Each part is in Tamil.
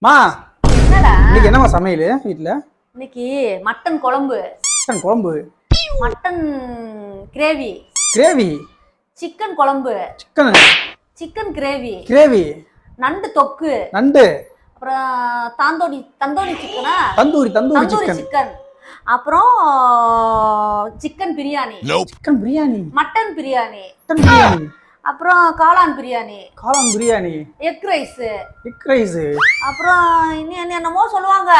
மா இன்னைக்கு என்னம்மா சமையல் வீட்டில் இன்னைக்கு மட்டன் குழம்பு. சிக்கன் குழம்பு. Mutton gravy. கிரேவி? சிக்கன் குழம்பு. சிக்கன். Chicken gravy. கிரேவி. நண்டு தொக்கு. நண்டு. அப்புறம் தாந்தோணி தந்தோணி சிக்கனா? தந்தூரி தந்தூரி தந்தூரி சிக்கன். சிக்கன். அப்புறம் chicken biryani. Chicken biryani. Mutton biryani. Chicken biryani. அப்புறம் காளான் பிரியாணி. காளான் biryani? Egg rice egg rice அப்புறம் இன்னும் என்ன என்னமோ சொல்லுவாங்க.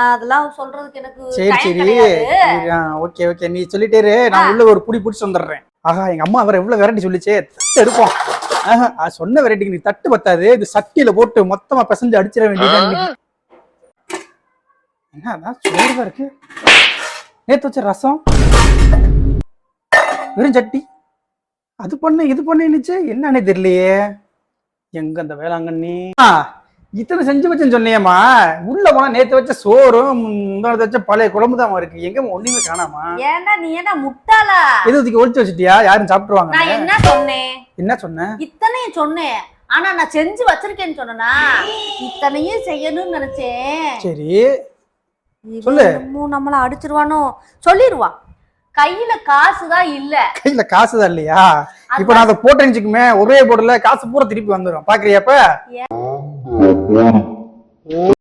அதெல்லாம் சொல்றதுக்கு எனக்கு சரி சரி. Okay okay. நீ சொல்லிட்டே நான் உள்ள ஒரு புடி பிடிச்சி வந்துடுறேன். ஆஹா எங்க அம்மா வேற எவ்வளவு வெரைட்டி சொல்லிச்சே. தட்டு எடுப்போம். ஆஹா, சொன்ன வெரைட்டிக்கு நீ தட்டு பத்தாது. இது சட்டியில போட்டு மொத்தமா பிசைஞ்சு அடிச்சிட வேண்டியது என்ன அதான் சோறுதான் இருக்கு. நேத்து வச்ச ரசம். வெறும் சட்டி. அது பண்ண இது பண்ணிச்சு என்னன்னே தெரியலையே. எங்க அந்த வேளாங்கண்ணி? இத்தனை செஞ்சு வச்சேன்னு சொன்னியேம்மா. உள்ள போனா நேத்து வச்ச சோறும் முந்தானத்து வச்ச பழைய குழம்பு தான் இருக்கு. எங்க ஒண்ணுமே காணாமா? ஏன்டா நீ என்ன முட்டாளா? எது ஒதுக்கி ஒழிச்சு வச்சிட்டியா? யாரும் சாப்பிட்டுருவாங்க. நான் என்ன சொன்னேன்? என்ன சொன்ன? இத்தனையும் சொன்னேன். ஆனா நான் செஞ்சு வச்சிருக்கேன்னு சொன்னனா? இத்தனையும் செய்யணும்னு நினைச்சேன். சரி. சொல்லு. நம்மள அடிச்சிருவானோ? சொல்லிடுவான் கையில காசுதான் இல்ல. கையில காசு தான் இல்லையா இப்ப நான் அதை போட்டேன்னு வச்சுக்குமே ஒரே போடல காசு பூரா திருப்பி வந்துடும் பாக்குறியாப்ப